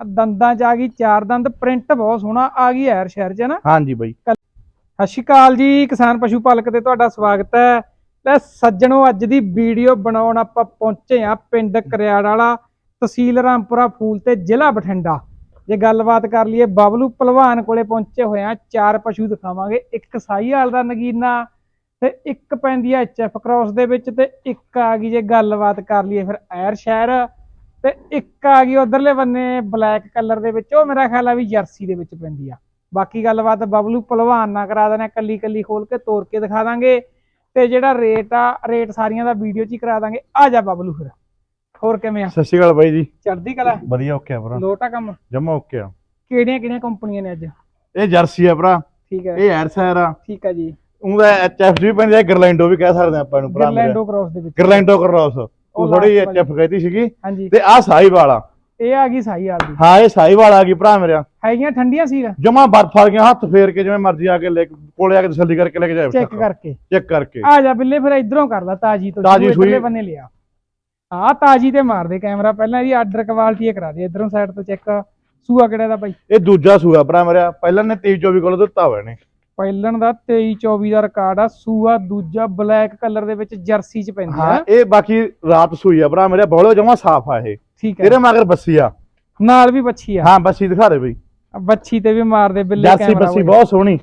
ਦੰਦਾਂ ਚ ਆ ਗਈ ਚਾਰ ਦੰਦ ਪ੍ਰਿੰਟ ਬਹੁਤ ਸੋਹਣਾ ਆ ਗਈ ਐਰ ਸ਼ਹਿਰ ਚ ਨਾ। ਹਾਂਜੀ ਬਾਈ। ਸਤਿ ਸ਼੍ਰੀ ਅਕਾਲ ਜੀ ਕਿਸਾਨ ਪਸ਼ੂ ਪਾਲਕ ਤੇ ਤੁਹਾਡਾ ਸਵਾਗਤ ਹੈ। ਲੈ ਸੱਜਣੋ ਅੱਜ ਦੀ ਵੀਡੀਓ ਬਣਾਉਣ ਆਪਾਂ ਪਹੁੰਚੇ ਆ ਪਿੰਡ ਕਰਿਆੜ ਵਾਲਾ ਤਹਿਸੀਲ ਰਾਮਪੁਰਾ ਫੂਲ ਤੇ ਜ਼ਿਲ੍ਹਾ ਬਠਿੰਡਾ। ਜੇ ਗੱਲਬਾਤ ਕਰ ਲਈਏ ਬਬਲੂ ਪਹਿਲਵਾਨ ਕੋਲੇ ਪਹੁੰਚੇ ਹੋਏ ਆ ਚਾਰ ਪਸ਼ੂ ਦਿਖਾਵਾਂਗੇ। ਇੱਕ ਸਾਹੀਵਾਲ ਦਾ ਨਗੀਨਾ ਤੇ ਇੱਕ ਪੈਂਦੀ ਆ ਐਚਐਫ ਕ੍ਰਾਸ ਦੇ ਵਿੱਚ ਤੇ ਇੱਕ ਆ ਗਈ ਜੇ ਗੱਲਬਾਤ ਕਰ ਲਈਏ ਫਿਰ ਐਰ ਸ਼ਹਿਰ। ਤੇ ਇੱਕ ਆ ਗਈ ਉਧਰਲੇ ਬੰਨੇ ਬਲੈਕ ਕਲਰ ਦੇ ਵਿੱਚ ਉਹ ਮੇਰਾ ਖਿਆਲ ਆ ਵੀ ਜਰਸੀ ਦੇ ਵਿੱਚ ਪੈਂਦੀ ਆ। ਬਾਕੀ ਗੱਲਬਾਤ ਬਬਲੂ ਪਹਿਲਵਾਨ ਨਾਲ ਕਰਾ ਦੇਣਾ ਕੱਲੀ ਕੱਲੀ ਖੋਲ ਕੇ ਤੋੜ ਕੇ ਦਿਖਾ ਦਾਂਗੇ। ਤੇ ਜਿਹੜਾ ਰੇਟ ਆ ਰੇਟ ਸਾਰੀਆਂ ਦਾ ਵੀਡੀਓ 'ਚ ਹੀ ਕਰਾ ਦਾਂਗੇ। ਆ ਜਾ ਬਬਲੂ ਫਿਰ। ਹੋਰ ਕਿਵੇਂ ਆ? ਸਤਿ ਸ਼੍ਰੀ ਅਕਾਲ ਬਾਈ ਜੀ। ਚੜ੍ਹਦੀ ਕਲਾ? ਵਧੀਆ ਓਕੇ ਆ ਭਰਾ। ਲੋਟਾ ਕੰਮ? ਜਮਾ ਓਕੇ ਆ। ਕਿਹੜੀਆਂ ਕਿਹੜੀਆਂ ਕੰਪਨੀਆਂ ਨੇ ਅੱਜ? ਇਹ ਜਰਸੀ ਆ ਭਰਾ। ਠੀਕ ਹੈ ਇਹ ਐਰਸਰ ਆ। ਠੀਕ ਹੈ ਜੀ। ਉਹਦਾ ਐਚਐਫ ਵੀ ਪੈਂਦੀ ਗਰਲੈਂਡੋ ਵੀ ਕਹਿ ਸਕਦੇ ਆਪਾਂ ਨੂੰ ਭਰਾ ਗਰਲੈਂਡੋ ਕ੍ਰਾਸ ਦੇ ਵਿੱਚ। ਗਰਲੈਂਡੋ ਕ੍ਰੋਸ ਉਹ ਥੋੜੀ ਵਾਲੀ। ਐਚਐਫ ਕਹਿਤੀ ਸੀਗੀ। ਹਾਂਜੀ। ਤੇ ਆ ਸਾਈਵਾਲ ਆ। ਇਹ ਆ ਗਈ ਸਾਈ ਦੀ। ਹਾਂ ਇਹ ਸਾਈਵਾਲ ਆ ਗਈ ਭਰਾ ਮੇਰਾ। ਹੈਗੀਆਂ ਠੰਡੀਆਂ ਸੀ ਜਮਾ ਬਰਫ ਆ ਗਿਆ ਹੱਥ ਫੇਰ ਕੇ ਜਿਵੇਂ ਮਰਜ਼ੀ ਆ ਕੇ ਲੈ ਕੋਲੇ ਆ ਕੇ ਤਸੱਲੀ ਕਰਕੇ ਲੈ ਕੇ ਜਾਏ ਚੈੱਕ ਕਰਕੇ। ਚੈੱਕ ਕਰਕੇ। ਆ ਜਾ ਬਿੱਲੇ ਫਿਰ ਇਧਰੋਂ ਕਰ ਲਾ ਤਾਜੀ ਤੋਂ। ਤਾਜ਼ੀ ਸੂਈ। ਬੰਨੇ ਲਿਆ। ਆ ਤਾਜੀ ਤੇ ਮਾਰ ਦੇ ਕੈਮਰਾ ਪਹਿਲਾਂ ਇਹਦੀ ਆਰਡਰ ਕੁਆਲਿਟੀ ਕਰਾ ਦੇ ਇਧਰੋਂ ਸਾਈਡ ਤੋਂ ਚੈੱਕ। ਸੂਆ ਕਿਹੜਾ ਦਾ ਬਾਈ? ਇਹ ਦੂਜਾ ਸੂਆ ਭਰਾ ਮੇਰਾ ਪਹਿਲਾਂ ਨੇ 23 24 ਕਿਲੋ ਦਿੱਤਾ ਹੋਇਆ ਨੇ ਪਹਿਲਣ ਦਾ 23 24 ਦਾ ਰਿਕਾਰਡ ਆ ਸੂਆ ਦੂਜਾ ਬਲੈਕ ਕਲਰ ਦੇ ਵਿੱਚ ਜਰਸੀ ਚ ਪੈਂਦੀ ਹਾਂ ਆ ਇਹ ਬਾਕੀ ਰਾਤ ਸੂਈ ਆ ਭਰਾ ਮੇਰਾ ਬੋਲੋ ਜਮਾ ਸਾਫ਼ ਆ ਇਹ। ਠੀਕ ਹੈ ਇਹਦੇ ਮਗਰ ਬੱਸੀ ਆ। ਨਾਲ ਵੀ ਬੱਚੀ ਆ। ਹਾਂ ਬੱਸੀ ਦਿਖਾ ਦੇ ਬਈ। ਬੱਚੀ ਤੇ ਵੀ ਮਾਰ ਦੇ ਬਿੱਲੇ ਜਰਸੀ ਕੈਮਰਾ ਬੱਸੀ ਬਹੁਤ ਸੋਹਣੀ।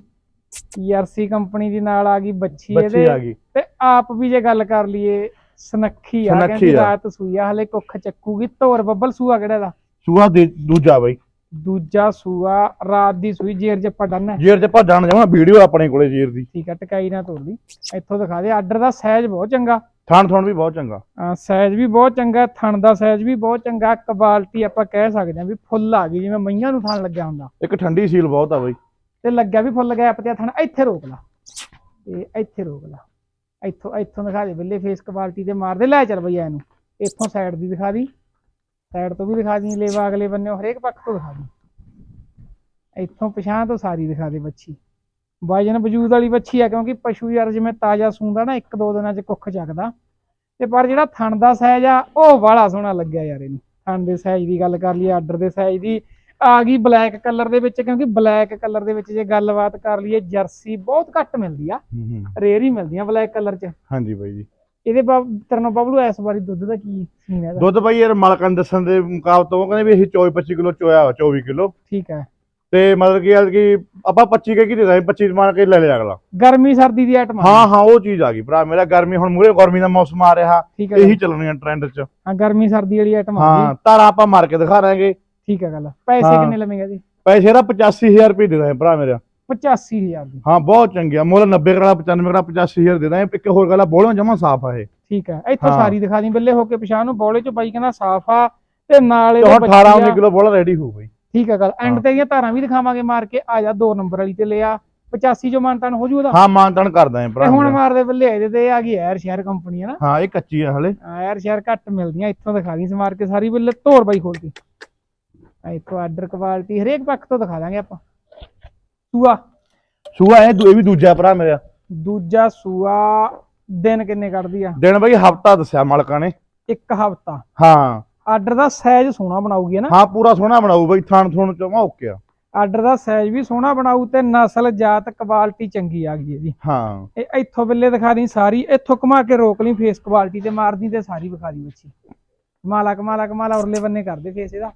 ਜਰਸੀ ਕੰਪਨੀ ਦੀ ਨਾਲ ਆ ਗਈ ਬੱਚੀ ਇਹਦੇ। ਆ ਗਈ। ਤੇ ਆਪ ਵੀ ਜੇ ਗੱਲ ਕਰ ਲਈਏ ਸਨੱਖੀ ਆ ਸਨੱਖੀ ਕਹਿੰਦੀ ਆ। ਰਾਤ ਸੂਈ ਆ ਹਲੇ ਕੁੱਖ ਚੱਕੂਗੀ। ਧੋਰ ਬੱਬਲ ਸੂਆ ਕਿਹੜਾ ਦਾ ਸੂਆ ਦੇ- ਦੂਜਾ ਬਈ। ਦੂਜਾ ਸੂਆ ਰਾਤ ਦੀ ਸੂਈ ਜੇਰ ਜੱਪਾ ਡਨ। ਹੈ ਜੇਰ ਚ ਭੱਜਣ ਜਾਵਾਂ ਵੀਡੀਓ ਆਪਣੇ ਕੋਲੇ ਜੇਰ ਦੀ। ਠੀਕ ਹੈ ਟਕਾਈ ਨਾ ਤੋੜਦੀ ਇੱਥੋਂ ਦਿਖਾ ਦੇ ਆਰਡਰ ਦਾ ਸਾਈਜ਼ ਬਹੁਤ ਚੰਗਾ। ਥਣ ਥਣ ਵੀ ਬਹੁਤ ਚੰਗਾ। ਅਹ ਸਾਈਜ਼ ਵੀ ਬਹੁਤ ਚੰਗਾ ਥਣ ਦਾ ਸਾਈਜ਼ ਵੀ ਬਹੁਤ ਚੰਗਾ ਕੁਆਲਿਟੀ ਆਪਾਂ ਕਹਿ ਸਕਦੇ ਹਾਂ ਵੀ ਫੁੱਲ ਆ ਗਈ ਜਿਵੇਂ ਮਈਆਂ ਨੂੰ ਥਣ ਲੱਗਿਆ ਹੁੰਦਾ। ਇੱਕ ਠੰਡੀ ਸੀਲ ਬਹੁਤ ਆ ਬਈ। ਤੇ ਲੱਗਿਆ ਵੀ ਫੁੱਲ ਗਿਆ ਪਤਿਆ ਥਣ ਇੱਥੇ ਰੋਕ ਲਾ। ਤੇ ਇੱਥੇ ਰੋਕ ਲਾ। ਇੱਥੋਂ ਇੱਥੋਂ ਦਿਖਾ ਦੇ ਬੱਲੇ ਫੇਸ ਕੁਆਲਿਟੀ ਤੇ ਮਾਰ ਦੇ। ਲੈ ਚੱਲ ਬਈਆ ਇਹਨੂੰ ਇੱਥੋਂ ਸਾਈਡ ਦੀ ਦਿਖਾ ਦੀ। ਸਾਈਡ ਤੋਂ ਵੀ ਦਿਖਾ ਦੀ ਲੇਵਾ ਅਗਲੇ ਬੰਨੇ ਹਰੇਕ ਪੱਖ ਤੋਂ ਦਿਖਾ ਦੀ ਇੱਥੋਂ ਪਛਾਂ ਤੋਂ ਸਾਰੀ ਦਿਖਾ ਦੇ ਬੱਚੀ ਵਜਨ ਵਜੂਦ ਵਾਲੀ ਬੱਚੀ ਆ ਕਿਉਂਕਿ ਪਸ਼ੂ ਯਾਰ ਜਿਵੇਂ ਤਾਜ਼ਾ ਸੂੰਦਾ ਨਾ ਇੱਕ ਦੋ ਦਿਨਾਂ ਚ ਕੁੱਖ ਚੱਕਦਾ। ਤੇ ਪਰ ਜਿਹੜਾ ਥਣ ਦਾ ਸਾਈਜ਼ ਆ ਉਹ ਵਾਲਾ ਸੋਹਣਾ ਲੱਗਿਆ ਯਾਰ ਇਹਨੂੰ। ਥਣ ਦੇ ਸਾਈਜ਼ ਦੀ ਗੱਲ ਕਰ ਲਈਏ ਆਰਡਰ ਦੇ ਸਾਈਜ਼ ਦੀ ਆ ਗਈ ਬਲੈਕ ਕਲਰ ਦੇ ਵਿੱਚ ਕਿਉਂਕਿ ਬਲੈਕ ਕਲਰ ਦੇ ਵਿੱਚ ਜੇ ਗੱਲਬਾਤ ਕਰ ਲਈਏ ਜਰਸੀ ਬਹੁਤ ਘੱਟ ਮਿਲਦੀ ਆ। ਰੇਅਰ ਹੀ ਮਿਲਦੀਆਂ ਬਲੈਕ ਕਲਰ 'ਚ। ਹਾਂਜੀ ਬਾਈ ਜੀ। ਇਹਦੇ ਬਾਬ ਤਰਨੋ ਬਬਲੂ ਇਸ ਵਾਰੀ ਦੁੱਧ ਦਾ ਕੀ ਸੀਨ ਹੈ ਦੁੱਧ ਬਾਈ ਯਾਰ ਮਾਲਕਾਂ ਨੇ ਦੱਸਣ ਦੇ ਮੁਕਾਬਲੇ ਉਹ ਕਹਿੰਦੇ ਵੀ ਅਸੀਂ 24 25 ਕਿਲੋ ਚੋਇਆ ਵਾ, 24 ਕਿਲੋ। ਠੀਕ ਹੈ। ਤੇ ਮਤਲਬ ਕਿ ਯਾਰ ਕਿ ਆਪਾਂ 25 ਕੇ ਕੀ ਦੇ ਦਾਂਗੇ? 25 ਮੰਨ ਕੇ ਲੈ ਲਿਆ ਅਗਲਾ। ਗਰਮੀ ਸਰਦੀ ਦੀ ਆਈਟਮ ਹਾਂ ਹਾਂ ਉਹ ਚੀਜ਼ ਆ ਗਈ ਭਰਾ ਮੇਰਾ। ਗਰਮੀ ਹੁਣ ਮੂਰੇ ਗਰਮੀ ਦਾ ਮੌਸਮ ਆ ਰਿਹਾ। ਠੀਕ ਹੈ। ਇਹੀ ਚੱਲਣੀਆਂ ਟ੍ਰੈਂਡ 'ਚ। ਹਾਂ ਗਰਮੀ ਸਰਦੀ ਵਾਲੀ ਆਈਟਮ ਆ ਹਾਂ ਤਾਰਾ ਆਪਾਂ ਮਾਰ ਕੇ ਦਿਖਾ ਦਾਂਗੇ। ਠੀਕ ਹੈ ਗੱਲ। ਪੈਸੇ ਹਾਂ। ਕਿੰਨੇ ਲਵੇਂਗਾ ਜੀ? ਪੈਸੇ ਦਾ 85000 ਰੁਪਏ ਦੇ ਦਾਂਗੇ ਭਰਾ ਮੇਰਾ। 85000 ਦੀ। ਹਾਂ ਬਹੁਤ ਚੰਗਿਆ ਮੁੱਲ 90 ਕਰਾ 95 ਕਰਾ 85000 ਦੇ ਦਾਂਗੇ। ਇੱਕ ਹੋਰ ਗੱਲ ਆ ਬੋਲੋਂ ਜਮਾ ਸਾਫ਼ ਆ ਇਹ। ਠੀਕ ਹੈ ਇੱਥੋਂ ਹਾਂ। ਸਾਰੀ ਦਿਖਾ ਦੀ ਬੱਲੇ ਹੋ ਕੇ ਪਛਾਣ ਨੂੰ। ਬੋਲੇ 'ਚ ਬਾਈ ਕਹਿੰਦਾ ਸਾਫ਼ ਆ ਤੇ ਨਾਲ ਇਹਦੇ ਹੁਣ 18 ਬੱਚੀ 19 ਆ। ਕਿਲੋ ਬੋਲਾ ਰੈਡੀ ਹੋ ਗਈ। ਠੀਕ ਹੈ ਗੱਲ। ਐਂਡ ਹਾਂ। ਤੇ ਦੀਆਂ ਧਾਰਾਂ ਵੀ ਦਿਖਾਵਾਂਗੇ ਮਾਰ ਕੇ। ਆ ਜਾ ਦੋ ਨੰਬਰ ਵਾਲੀ ਤੇ ਲਿਆ 85 ਜੋ ਮਾਨਤਾਨ ਹੋ ਜੂ ਉਹਦਾ ਹਾਂ ਮਾਨਤਨ ਕਰਦਾ ਹਾਂ ਤੇ ਭਰਾ ਹੁਣ ਮੇਰਾ। ਮਾਰਦੇ ਬੱਲੇ ਇਹਦੇ ਤੇ ਆ ਗਈ ਐਰ ਸ਼ੇਅਰ ਕੰਪਨੀ ਹੈ ਨਾ? ਹਾਂ ਇਹ ਕੱਚੀ ਆ ਹਲੇ। ਐਰ ਸ਼ੇਅਰ ਘੱਟ ਮਿਲਦੀਆਂ। ਇੱਥੋਂ ਦਿਖਾ ਦੀ ਸਮਾਰ ਕੇ ਸਾਰੀ ਬੱਲੇ। ਧੋਰ ਬਾਈ ਖੋਲ ਕੇ। ਆ ਇੱਥੋਂ ਆਰਡਰ ਕੁਆਲਿਟੀ ਹਰੇਕ ਪੱਖ ਤੋਂ ਦਿਖਾ ਦਾਂਗੇ ਆਪਾਂ। ਸੂਆ। ਸੂਆ ਇਹ ਦੂ- ਇਹ ਵੀ ਦੂਜਾ ਭਰਾ ਮੇਰਾ। ਦੂਜਾ ਸੂਆ ਦਿਨ ਕਿੰਨੇ ਕੱਢਦੀ ਆ? ਦਿਨ ਬਈ ਹਫਤਾ ਦੱਸਿਆ ਮਾਲਕਾਂ ਨੇ। ਇੱਕ ਹਫਤਾ। ਹਾਂ। ਆਰਡਰ ਦਾ ਸਾਈਜ਼ ਸੋਹਣਾ ਬਣਾਉਗੀ ਨਾ? ਹਾਂ ਪੂਰਾ ਸੋਹਣਾ ਬਣਾਊ ਬਈ ਥਣ ਥਣ ਚੋਂ ਓਕੇ ਆ। ਆਰਡਰ ਦਾ ਸਾਈਜ਼ ਵੀ ਸੋਹਣਾ ਬਣਾਊ ਤੇ ਨਸਲ ਜਾਤ ਕੁਆਲਿਟੀ ਚੰਗੀ ਆ ਗਈ ਇਹਦੀ। ਹਾਂ। ਇਹ ਇੱਥੋਂ ਬੱਲੇ ਦਿਖਾ ਦੀ ਸਾਰੀ ਇੱਥੋਂ ਘੁਮਾ ਕੇ ਰੋਕ ਲਈ ਫੇਸ ਕੁਆਲਿਟੀ ਤੇ ਮਾਰਦੀ ਤੇ ਸਾਰੀ ਵਿਖਾ ਦੀ ਬੱਚੀ। ਕਮਾਲਾ ਕਮਾਲਾ ਕਮਾਲਾ ਉਰਲੇ ਬੰਨੇ ਕਰਦੇ ਫੇਸ ਇਹਦਾ।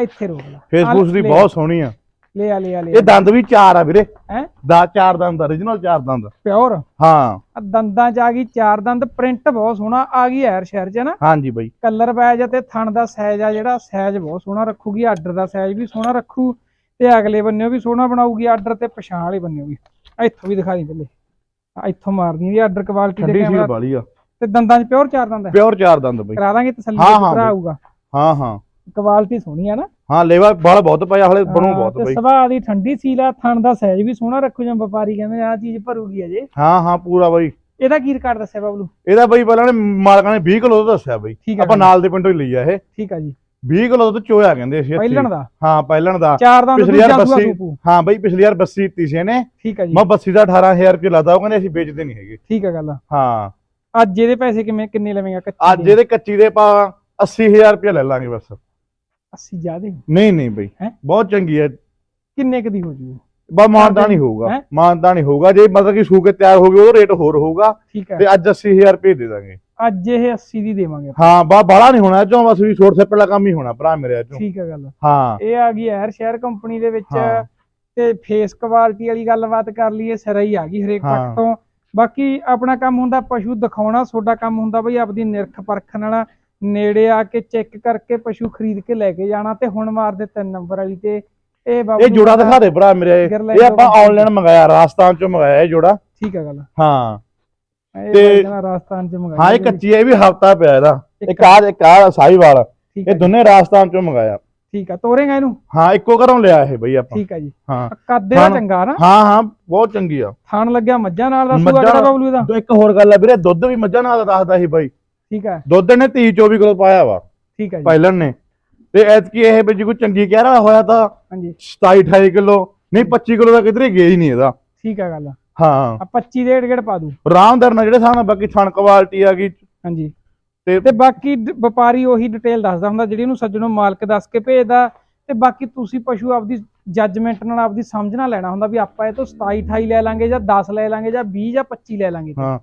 ਇੱਥੇ ਰੋਕ ਲਾ। ਫੇਸਬੁੱਕ ਦੀ ਲੈ- ਬਹੁਤ ਸੋਹਣੀ ਆ। ਲੈ ਆ ਲੈ ਆ ਲੈ ਇਹ ਦੰਦ ਵੀ ਚਾਰ ਆ ਵੀਰੇ। ਹੈ? ਦਾ ਚਾਰ ਦੰਦ origignal ਚਾਰ ਦੰਦ। ਪਿਓਰ? ਹਾਂ। ਦੰਦਾਂ ਚ ਆ ਗਈ ਚਾਰ ਦੰਦ ਪ੍ਰਿੰਟ ਬਹੁਤ ਸੋਹਣਾ ਆ ਗਈ ਐਰ ਸ਼ਹਿਰ ਚ ਨਾ। ਹਾਂਜੀ ਬਈ। ਕਲਰ ਬੈਜ ਤੇ ਥਣ ਦਾ ਸਾਈਜ਼ ਆ ਜਿਹੜਾ ਸਾਈਜ਼ ਬਹੁਤ ਸੋਹਣਾ ਰੱਖੂਗੀ ਆਰਡਰ ਦਾ ਸਾਈਜ਼ ਵੀ ਸੋਹਣਾ ਰੱਖੂ ਤੇ ਅਗਲੇ ਬੰਨਿਓ ਵੀ ਸੋਹਣਾ ਬਣਾਊਗੀ ਆਰਡਰ ਤੇ ਪਛਾਣ ਵਾਲੇ ਬੰਨਿਓ ਵੀ। ਇੱਥੋਂ ਵੀ ਦਿਖਾ ਦੀ ਆ ਇੱਥੋਂ ਮਾਰਦੀ ਵੀ ਆਰਡਰ ਕੁਆਲਿਟੀ ਦੇ ਕੈਮਰਾ ਵਾਲੀ ਆ। ਤੇ ਦੰਦਾਂ 'ਚ ਪਿਓਰ ਚਾਰ ਦੰਦ ਪਿਓਰ ਚਾਰ ਦੰਦ ਬਈ। ਕਰਾ ਦਾਂਗੇ ਤਸੱਲੀ। ਆਊਗਾ। ਹਾਂ ਹਾਂ। ਕੁਆਲਿਟੀ ਸੋਹਣੀ ਆ ਨਾ। ਹਾਂ ਲੇਵਾ ਬਾਲ ਬਹੁਤ ਪਿਆ ਹਲੇ ਬਣੂ ਬਹੁਤ ਬਈ। ਸੁਭਾਅ ਦੀ ਠੰਡੀ ਸੀਲ ਥਣ ਦਾ ਸਾਈਜ਼ ਵੀ ਸੋਹਣਾ ਰੱਖੂ ਜਾਂ ਵਪਾਰੀ ਕਹਿੰਦੇ ਆ ਚੀਜ਼ ਭਰੂਗੀ ਅਜੇ। ਹਾਂ ਹਾਂ ਪੂਰਾ ਬਈ। ਇਹਦਾ ਕੀ ਰਿਕਾਰਡ ਦੱਸਿਆ ਬਬਲੂ? ਇਹਦਾ ਬਈ ਪਹਿਲਾਂ ਨੇ ਮਾਲਕਾਂ ਨੇ 20 ਕਿਲੋ ਦਾ ਦੱਸਿਆ ਬਈ। ਆਪਾਂ ਨਾਲ ਦੇ ਪਿੰਡੋਂ ਹੀ ਲਈ ਆ ਇਹ। ਠੀਕ ਆ ਜੀ। 20 ਕਿਲੋ ਦਾ ਚੋਇਆ ਕਹਿੰਦੇ ਸੀ। ਪਹਿਲਣ ਦਾ? ਹਾਂ ਪਹਿਲਣ ਦਾ। ਚਾਰ ਦੰਦ ਪਿਛਲੀ ਬੱਸੀ ਸੂਪੂ? ਹਾਂ ਬਈ ਪਿਛਲੀ ਵਾਰ ਬੱਸੀ ਦਿੱਤੀ ਸੀ ਇਹਨੇ। ਠੀਕ ਆ ਜੀ। ਮੈਂ ਬੱਸੀ ਦਾ 18000 ਰੁਪਏ ਲਾਦਾ ਉਹ ਕਹਿੰਦੇ ਅਸੀਂ ਵੇਚਦੇ ਨਹੀਂ ਹੈਗੇ। ਠੀਕ ਆ ਗੱਲ ਹਾਂ। ਅੱਜ ਇਹਦੇ ਪੈਸੇ ਕਿਵੇਂ ਕਿੰਨੇ ਲਵੇਂਗਾ? ਕੱਚੀ ਅੱਜ ਦੇ? ਇਹਦੇ ਕੱਚੀ ਦੇ ਆਪਾਂ 80000 ਰੁਪਏ ਲੈ ਲਾਂਗੇ ਬਸ। 80 ਜ਼ਿਆਦੇ ਨਹੀਂ ਨਹੀਂ ਬਈ। ਹੈਂ? ਬਹੁਤ ਚੰਗੀ ਹੈ। ਕਿੰਨੇ ਕੁ ਦੀ ਹੋ ਜੂ ਬਾ ਮਾਨਤਾ ਕਰਦੇ ਨਹੀਂ ਹੈਂ? ਹੋਊਗਾ ਮਾਨਤਾ ਨਹੀਂ ਹੋਊਗਾ। ਜੇ ਮਤਲਬ ਕਿ ਸੂ ਕੇ ਤਿਆਰ ਹੋ ਗਈ ਉਹ ਰੇਟ ਹੋਰ ਹੋਊਗਾ ਠੀਕ ਹੈ। ਤੇ ਅੱਜ 80000 ਰੁਪਏ ਦੇ ਦਾਂਗੇ। ਅੱਜ ਇਹ 80 ਦੀ ਦੇਵਾਂਗੇ ਹਾਂ ਬਾ ਬਾਲਾ ਨਹੀਂ ਹੋਣਾ। ਚੋਂ ਬਸ ਵੀ ਛੋਟ ਸੱਪੇ ਵਾਲਾ ਕੰਮ ਹੀ ਹੋਣਾ ਭਰਾ ਮੇਰੇ ਚੋਂ। ਠੀਕ ਹੈ ਗੱਲ। ਹਾਂ। ਇਹ ਆ ਗਈ ਐਰ ਸ਼ੇਅਰ ਕੰਪਨੀ ਦੇ ਵਿੱਚ ਹਾਂ। ਤੇ ਫੇਸ ਕੁਆਲਿਟੀ ਵਾਲੀ ਗੱਲਬਾਤ ਕਰ ਲਈਏ ਸਿਰਾ ਹੀ ਆ ਗਈ ਹਰੇਕ ਹਾਂ। ਪੱਖ ਤੋਂ। ਬਾਕੀ ਆਪਣਾ ਕੰਮ ਹੁੰਦਾ ਪਸ਼ੂ ਦਿਖਾਉਣਾ ਤੁਹਾਡਾ ਕੰਮ ਹੁੰਦਾ ਬਈ ਆਪਦੀ ਨਿਰਖ ਪਰਖਣ ਵਾਲਾ। ਨੇੜੇ ਆ ਕੇ ਚੈੱਕ ਕਰਕੇ ਪਸ਼ੂ ਖਰੀਦ ਕੇ ਲੈ ਕੇ ਜਾਣਾ ਤੇ ਹੁਣ ਮਾਰਦੇ ਤਿੰਨ ਨੰਬਰ ਵਾਲੀ ਤੇ ਇਹ ਬਾਬੂ ਇਹ ਜੋੜਾ ਦਿਖਾ ਦੇ ਭਰਾ ਮੇਰੇ। ਇਹ ਆਪਾਂ। ਆਨਲਾਈਨ ਮੰਗਾਇਆ ਰਾਜਸਥਾਨ ਚੋਂ ਮੰਗਾਇਆ ਇਹ ਜੋੜਾ। ਠੀਕ ਹੈ ਗੱਲ। ਹਾਂ। ਤੇ- ਰਾਜਸਥਾਨ ਚ ਮੰਗਾਈ ਹਾਂ ਇਹ ਕੱਚੀ ਹੈ ਇਹ ਵੀ ਹਫਤਾ ਪਿਆ ਇਹਦਾ। ਇੱਕ- ਆ ਇੱਕ ਆ ਸਾਈਵਾਲ ਇਹ ਦੋਨੇ ਰਾਜਸਥਾਨ ਚੋਂ ਮੰਗਾਇਆ। ਠੀਕ ਹੈ ਤੋਰੇਗਾ ਇਹਨੂੰ? ਹਾਂ ਇੱਕੋ ਘਰੋਂ ਲਿਆ ਇਹ ਬਈ ਆਪਾਂ। ਠੀਕ ਹੈ ਜੀ। ਹਾਂ। ਕੱਦ ਦਾ ਥਣ- ਚੰਗਾ ਨਾ। ਹਾਂ ਹਾਂ ਬਹੁਤ ਚੰਗੀ ਆ। ਥਾਣ ਲੱਗਿਆ ਮੱਝਾਂ ਨਾਲ ਦਾ ਸੂਆ ਕਿਹੜਾ ਬਾਬਲੂ ਦਾ ਇੱਕ ਹੋਰ ਗੱਲ ਆ ਵੀਰੇ ਦੁੱਧ ਵੀ ਮੱਝਾਂ ਨਾਲ ਦਾ ਦੱਸਦਾ ਸੀ ਬਾਈ। ਠੀਕ ਹੈ। ਦੁੱਧ ਨੇ 30 24 ਕਿਲੋ ਪਾਇਆ ਵਾ। ਠੀਕ ਹੈ ਜੀ। ਪਾਇਲਨ ਨੇ। ਤੇ ਐਤਕੀ ਇਹ ਵੀ ਜੇ ਕੋਈ ਚੰਗੀ ਕਹਿ ਰਿਹਾ ਹੋਇਆ ਤਾਂ ਹਾਂਜੀ। 27 28 ਕਿਲੋ ਨਹੀਂ 25 ਕਿਲੋ ਦਾ ਕਿਧਰੇ ਗਿਆ ਹੀ ਨਹੀਂ ਇਹਦਾ। ਠੀਕ ਹੈ ਗੱਲ। ਹਾਂ। ਆ 25 ਦੇ ਏੜ ਪਾ ਦੂ। ਆਰਾਮਦਾਰ ਨਾਲ ਜਿਹੜੇ ਸਾਹਮਣੇ ਬਾਕੀ ਥਣ ਕੁਆਲਿਟੀ ਆ ਗਈ। ਹਾਂਜੀ। ਤੇ ਤੇ ਬਾਕੀ ਵਪਾਰੀ ਉਹੀ ਡਿਟੇਲ ਦੱਸਦਾ ਹੁੰਦਾ ਜਿਹੜੀ ਉਹਨੂੰ ਸੱਜਣੋਂ ਮਾਲਕ ਦੱਸ ਕੇ ਭੇਜਦਾ। ਤੇ ਬਾਕੀ ਤੁਸੀਂ ਪਸ਼ੂ ਆਪਦੀ ਜੱਜਮੈਂਟ ਨਾਲ ਆਪਦੀ ਸਮਝ ਨਾਲ ਲੈਣਾ ਹੁੰਦਾ ਵੀ ਆਪਾਂ ਇਹ ਤੋਂ 27 28 ਲੈ ਲਾਂਗੇ ਜਾਂ 10 ਲੈ ਲਾਂਗੇ ਜਾਂ 20 ਜਾਂ 25 ਲੈ ਲਾਂਗੇ। ਹਾਂ।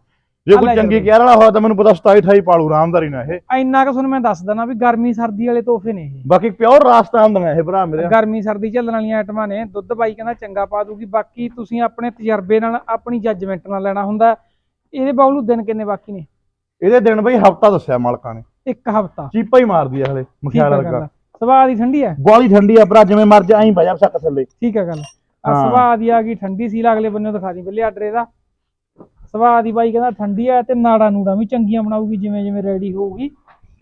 ਜੇ ਲੈ ਕੋਈ ਚੰਗੀ ਜਾਓ। ਕਹਿ ਵਾਲਾ ਹੋਇਆ ਤਾਂ ਮੈਨੂੰ ਪਤਾ 27 28 ਪਾਲੂ ਆਰਾਮਦਾਰੀ ਨਾਲ ਇਹ। ਇੰਨਾ ਕੁ ਤੁਹਾਨੂੰ ਮੈਂ ਦੱਸ ਦਣਾ ਵੀ ਗਰਮੀ ਸਰਦੀ ਵਾਲੇ ਤੋਹਫੇ ਨੇ ਇਹ। ਬਾਕੀ ਪਿਓਰ ਰਾਜਸਥਾਨ ਦਾ ਇਹ ਭਰਾ ਮੇਰੇ। ਗਰਮੀ ਸਰਦੀ ਝੱਲਣ ਵਾਲੀਆਂ ਆਈਟਮਾਂ ਨੇ ਦੁੱਧ ਬਾਈ ਕਹਿੰਦਾ ਚੰਗਾ ਪਾ ਦੂਗੀ ਬਾਕੀ ਤੁਸੀਂ ਆਪਣੇ ਤਜਰਬੇ ਨਾਲ ਆਪਣੀ ਜੱਜਮੈਂਟ ਨਾਲ ਲੈਣਾ ਹੁੰਦਾ। ਇਹਦੇ ਬਾਉਲੂ ਦਿਨ ਕਿੰਨੇ ਬਾਕੀ ਨੇ? ਇਹਦੇ ਦਿਨ ਬਈ ਹਫਤਾ ਦੱਸਿਆ ਮਾਲਕਾਂ ਨੇ। ਇੱਕ ਹਫਤਾ। ਚੀਪਾ ਹੀ ਮਾਰਦੀ ਆ ਹਲੇ ਮਖਿਆਲ ਗੱਲ। ਸਵਾਹ ਦੀ ਠੰਡੀ ਹੈ ਬੋਲੀ ਠੰਡੀ ਆ ਭਰਾ ਜਿਵੇਂ ਮਰ ਜਾ ਐਂ ਬਜਾ ਸੱਕ ਥੱਲੇ। ਠੀਕ ਹੈ ਗੱਲ। ਆ ਹਾਂ। ਸਵਾਹ ਦੀ ਆ ਗਈ ਠੰਡੀ ਸੀ ਅਗਲੇ ਬੰਨੇ ਦਿਖਾ ਦੀ ਬੱਲੇ ਆਰਡਰ ਇਹਦਾ ਸਵਾਹ ਦੀ ਬਾਈ ਕਹਿੰਦਾ ਠੰਡੀ ਆ ਤੇ ਨਾੜਾ ਨੂੜਾ ਵੀ ਚੰਗੀਆਂ ਬਣਾਉਗੀ ਜਿਵੇਂ ਜਿਵੇਂ ਰੈਡੀ ਹੋਊਗੀ।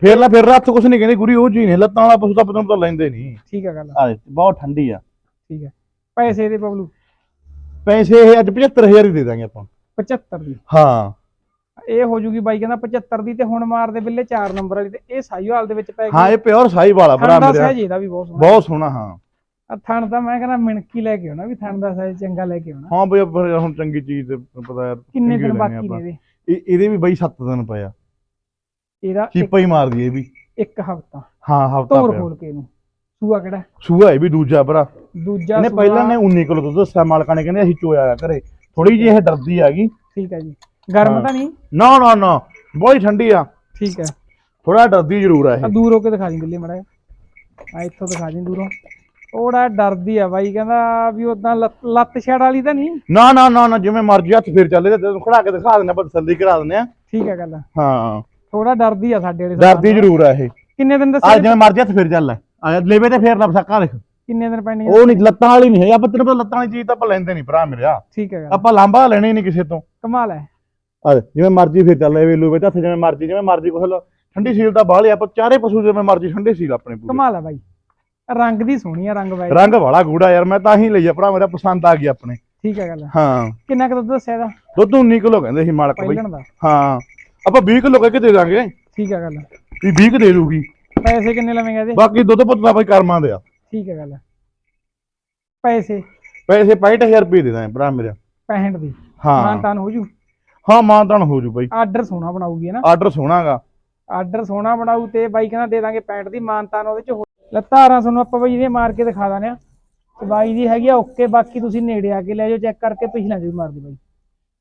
ਫੇਰ ਲੈ ਫੇਰ ਹੱਥ ਕੁਛ ਨਹੀਂ ਕਹਿੰਦੀ ਗੁਰੀ ਉਹ ਜੀ ਨਹੀਂ ਲੱਤਾਂ ਵਾਲਾ ਪਸ਼ੂ ਤਾਂ ਪਤਾ ਤਾਂ ਲੈਂਦੇ ਨਹੀਂ। ਠੀਕ ਹੈ ਗੱਲ ਆ। ਬਹੁਤ ਠੰਡੀ ਆ। ਠੀਕ ਹੈ ਪੈਸੇ ਦੇ ਬਬਲੂ। ਪੈਸੇ ਇਹ ਅੱਜ 75000 ਹੀ ਦੇ ਦਾਂਗੇ ਆਪਾਂ। 75 ਦੀ। ਹਾਂ। ਇਹ ਹੋ ਜੂਗੀ ਬਾਈ ਕਹਿੰਦਾ 75 ਦੀ ਤੇ ਹੁਣ ਮਾਰਦੇ ਬਿੱਲੇ 4 ਨੰਬਰ ਵਾਲੀ ਤੇ ਇਹ ਸਾਈਵਾਲ ਦੇ ਵਿੱਚ ਪੈ ਹਾਂ ਗਈ। ਇਹ ਪਿਓਰ ਸਾਈ ਵਾਲਾ ਭਰਾ ਦਾ ਮੇਰਾ। ਸਹਿਜ ਇਹਦਾ ਵੀ ਬਹੁਤ ਸੋਹਣਾ। ਬਹੁਤ ਸੋਹਣਾ ਹਾਂ। ਆ ਥਣ ਦਾ ਮੈਂ ਕਹਿੰਦਾ ਮਿਣਕੀ ਲੈ ਕੇ ਆਉਣਾ ਵੀ ਥਣ ਦਾ ਸਹਿਜ ਚੰਗਾ ਲੈ ਕੇ ਆਉਣਾ। ਹਾਂ ਬਈ ਫਿਰ ਹੁਣ ਚੰਗੀ ਚੀਜ਼ ਤੇ ਪਤਾ ਯਾਰ ਕਿੰਨੇ ਦਿਨ ਬਾਕੀ। ਨੇ ਇਹਦੇ ਇਹ- ਇਹਦੇ ਵੀ ਬਈ 7 ਦਿਨ ਪਿਆ ਇਹਦਾ ਚੀਪਾ ਹੀ ਮਾਰਦੀ ਇਹ ਵੀ। ਇੱਕ ਹਫਤਾ। ਹਾਂ ਹਫਤਾ ਤੋਰ ਖੋਲ ਕੇ ਇਹਨੂੰ। ਸੂਆ ਕਿਹੜਾ? ਸੂਆ ਇਹ ਵੀ ਦੂਜਾ ਭਰਾ। ਦੂਜਾ ਸੂਆ- ਪਹਿਲਾਂ ਨੇ 19 ਕਿਲੋ ਦੁੱਧ ਦੱਸਿਆ ਮਾਲਕਾਂ ਨੇ ਕਹਿੰਦੇ ਅਸੀਂ ਚੋਇਆ ਆ ਘਰੇ। ਥੋੜੀ ਜਿਹੀ ਇਹ ਡਰਦੀ ਆ ਗਈ। ਠੀਕ ਹੈ ਜੀ। ਗਰਮ। ਤਾਂ ਨਹੀਂ? ਨਾ ਨਾ ਨਾ। ਬਹੁਤ ਠੰਡੀ ਆ। ਠੀਕ ਹੈ ਥੋੜਾ ਡਰਦੀ ਜ਼ਰੂਰ ਆ ਇਹ। ਦੂਰ ਹੋ ਕੇ ਦਿਖਾ ਦੀ ਬਿੱਲੀ ਮੜਾ ਆ ਇੱਥੋਂ ਦਿਖਾ ਦੀ ਦੂਰੋਂ। ਥੋੜਾ ਡਰਦੀ ਆ ਬਾਈ ਕਹਿੰਦਾ ਵੀ ਉਦਾਂ ਲੱਤ ਛੜ ਵਾਲੀ ਤਾਂ ਨਹੀਂ? ਨਾ ਨਾ ਨਾ ਨਾ ਜਿਵੇਂ ਮਰਜ਼ੀ ਹੱਥ ਫੇਰ ਚੱਲੇ ਤੇ ਤੈਨੂੰ ਖੜਾ ਕੇ ਦਿਖਾ ਦਿੰਦੇ ਆਪਾਂ ਤਸੱਲੀ ਕਰਾ ਦਿੰਦੇ ਆ। ਠੀਕ ਹੈ ਗੱਲ। ਹਾਂ। ਥੋੜਾ ਡਰਦੀ ਆ ਸਾਡੇ ਵਾਲੇ ਡਰਦੀ। ਜ਼ਰੂਰ ਆ ਇਹ। ਕਿੰਨੇ ਦਿਨ ਆ ਦੱਸੇ ਜਿਵੇਂ ਮਰਜ਼ੀ ਹੱਥ ਫੇਰ ਚੱਲ। ਆ ਲੇਵੇ ਤੇ ਫੇਰ ਲੱਭ ਸਕਾ ਦੇਖ। ਕਿੰਨੇ ਦਿਨ ਪੈਂਡਿੰਗ ਉਹ ਨਹੀਂ ਲੱਤਾਂ ਵਾਲੀ ਨਹੀਂ ਹੈ ਆਪਾਂ ਤੈਨੂੰ ਪਤਾ ਲੱਤਾਂ ਵਾਲੀ ਚੀਜ਼ ਤਾਂ ਆਪਾਂ ਲੈਂਦੇ ਨਹੀਂ ਭਰਾ ਮੇਰਿਆ ਠੀਕ ਹੈ ਗੱਲ। ਆਪਾਂ ਲਾਂਬਾ ਲੈਣੇ ਨਹੀਂ ਕਿਸੇ ਤੋਂ। ਕਮਾਲ ਹੈ। ਆ ਜਿਵੇਂ ਮਰਜ਼ੀ ਫੇਰ ਚੱਲ ਲੇਵੇ ਲੂਵੇ ਤੇ ਹੱਥ ਜਿਵੇਂ ਮਰਜ਼ੀ ਜਿਵੇਂ ਮਰਜ਼ੀ ਕੁਛ। ਠੰਡੀ ਸੀਲ ਦਾ ਬਾਹਲੇ ਆਪਾਂ ਚਾਰੇ ਪਸ਼ੂ ਜਿਵੇਂ ਮਰਜ਼ੀ ਠੰਡੇ ਸੀਲ ਆਪਣੇ ਪੂਰੇ। ਕਮਾਲ ਹੈ ਬਾਈ। ਰੰਗ ਦੀ ਸੋਹਣੀ ਆ ਰੰਗ ਬਾਈ ਰੰਗ ਵਾਲਾ ਗੂੜਾ ਯਾਰ ਮੈਂ ਤਾਂ ਹੀ ਲਈ ਆ ਭਰਾ ਮੇਰਾ ਪਸੰਦ ਆ ਗਈ ਆਪਣੇ। ਠੀਕ ਹੈ ਗੱਲ। ਹਾਂ। ਕਿੰਨਾ ਕੁ ਦੁੱਧ ਦੱਸਿਆ ਇਹਦਾ? ਦੁੱਧ 19 ਕਿਲੋ ਕਹਿੰਦੇ ਸੀ ਮਾਲਕ ਬਈ। ਪਹਿਲਣ ਦਾ। ਹਾਂ। ਆਪਾਂ 20 ਕਿਲੋ ਕਹਿ ਕੇ ਦੇ ਦਾਂਗੇ। ਠੀਕ ਹੈ ਗੱਲ। ਵੀ 20 ਕੁ ਦੇ ਦੂਗੀ। ਪੈਸੇ ਕਿੰਨੇ ਲਵੇਂਗਾ ਇਹਦੇ? ਬਾਕੀ ਦੁੱਧ ਪੁੱਤ ਦਾ ਕਰਮਾਂ ਦੇ ਆ। ਠੀਕ ਹੈ ਗੱਲ। ਪੈਸੇ? ਪੈਸੇ 65000 ਰੁਪਏ ਦੇ ਦਾਂ ਭਰਾ ਮੇਰਾ। 65 ਦੀ। ਹਾਂ। ਮਾਨਤਾਨ ਹੋ ਜੂ? ਹਾਂ ਮਾਨਤਾਨ ਹੋ ਜੂ ਬਈ। ਆਰਡਰ ਸੋਹਣਾ ਬਣਾਉਗੀ ਨਾ। ਆਰਡਰ ਸੋਹਣਾਗਾ ਆਰਡਰ ਸੋਹਣਾ ਬਣਾਉ ਤੇ ਬਾਈ ਕਹਿੰਦਾ ਦੇ ਦਾਂਗੇ 65 ਦੀ ਮਾਨਤਾਨ ਉਹਦੇ ਚ ਲੱਤਾਰਾਂ ਤੁਹਾਨੂੰ ਆਪਾਂ ਬਾਈ ਇਹਦੇ ਮਾਰ ਕੇ ਦਿਖਾ ਦਾਂਗੇ ਤੇ ਬਾਈ ਦੀ ਹੈਗੀ ਆ ਓਕੇ ਬਾਕੀ ਤੁਸੀਂ ਨੇੜੇ ਆ ਕੇ ਲੈ ਜਾਓ ਚੈੱਕ ਕਰਕੇ ਪਿਛਲਾ ਵੀ ਮਾਰ ਦਿਓ ਬਾਈ।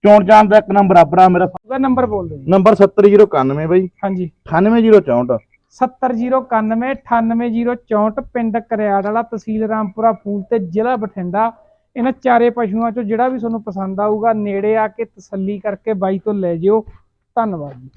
ਚੋਣ ਚਾਂਦ ਦਾ ਇੱਕ ਨੰਬਰ ਆ ਭਰਾ ਮੇਰਾ। ਉਹਦਾ ਨੰਬਰ ਬੋਲ ਦਿਓ ਜੀ। ਨੰਬਰ 70091 ਬਈ। ਹਾਂਜੀ। 98064 70091 98064 ਪਿੰਡ ਕਰਿਆੜ ਵਾਲਾ ਤਹਿਸੀਲ ਰਾਮਪੁਰਾ ਫੂਲ ਤੇ ਜ਼ਿਲ੍ਹਾ ਬਠਿੰਡਾ। ਇਹਨਾਂ ਚਾਰੇ ਪਸ਼ੂਆਂ ਚੋਂ ਜਿਹੜਾ ਵੀ ਤੁਹਾਨੂੰ ਪਸੰਦ ਆਊਗਾ ਨੇੜੇ ਆ ਕੇ ਤਸੱਲੀ ਕਰਕੇ ਬਾਈ ਤੋਂ ਲੈ ਜਿਓ। ਧੰਨਵਾਦ ਜੀ।